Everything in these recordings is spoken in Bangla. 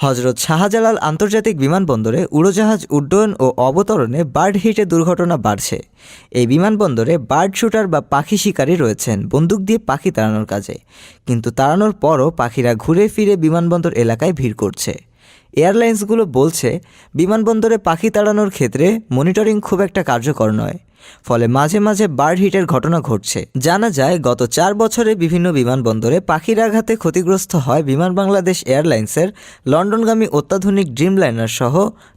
হজরত শাহজালাল আন্তর্জাতিক বিমানবন্দরে উড়োজাহাজ উড্ডয়ন ও অবতরণে বার্ড হিটে দুর্ঘটনা বাড়ছে। এই বিমানবন্দরে বার্ড শুটার বা পাখি শিকারী রয়েছেন, বন্দুক দিয়ে পাখি তাড়ানোর কাজে। কিন্তু তাড়ানোর পরও পাখিরা ঘুরে ফিরে বিমানবন্দর এলাকায় ভিড় করছে। এয়ারলাইন্সগুলো বলছে, বিমানবন্দরে পাখি তাড়ানোর ক্ষেত্রে মনিটরিং খুব একটা কার্যকর নয়। ফলে মাঝে মাঝে বার্ড হিটের ঘটনা ঘটছে। জানা যায়, গত চার বছরে বিভিন্ন বিমানবন্দরে পাখির আঘাতে ক্ষতিগ্রস্ত হয় বিমান বাংলাদেশ এয়ারলাইন্সের লন্ডনগামী অত্যাধুনিক ড্রিমলাইনার সহ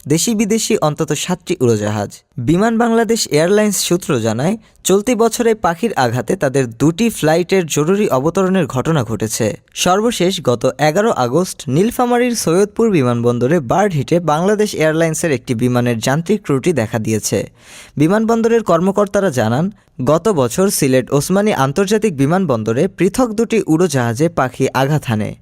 দেশি বিদেশি অন্তত সাতটি উড়োজাহাজ। বিমান বাংলাদেশ এয়ারলাইন্স সূত্র জানায়, চলতি বছরে পাখির আঘাতে তাদের দুটি ফ্লাইটের জরুরি অবতরণের ঘটনা ঘটেছে। সর্বশেষ গত এগারো আগস্ট নীলফামারীর সৈয়দপুর বিমানবন্দরে বার্ড হিটে বাংলাদেশ এয়ারলাইন্সের একটি বিমানের যান্ত্রিক ত্রুটি দেখা দিয়েছে। বিমানবন্দরের কর্মকর্তারা জানান গত বছর সিলেট ওসমানী আন্তর্জাতিক বিমানবন্দরে পৃথক দুটি উড়োজাহাজে পাখি আঘাত হানে।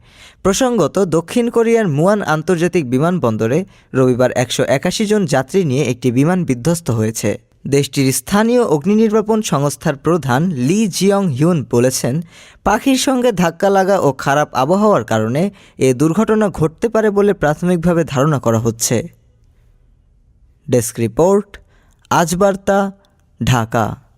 প্রসঙ্গত, দক্ষিণ কোরিয়ার মুয়ান আন্তর্জাতিক বিমানবন্দরে রবিবার একশো একাশি জন যাত্রী নিয়ে একটি বিমান বিধ্বস্ত হয়েছে। দেশটির স্থানীয় অগ্নি নির্বাপন সংস্থার প্রধান লি জিয়ং হিউন বলেছেন, পাখির সঙ্গে ধাক্কা লাগা ও খারাপ আবহাওয়ার কারণে এ দুর্ঘটনা ঘটতে পারে বলে প্রাথমিকভাবে ধারণা করা হচ্ছে। Desk report Ajbarta Dhaka.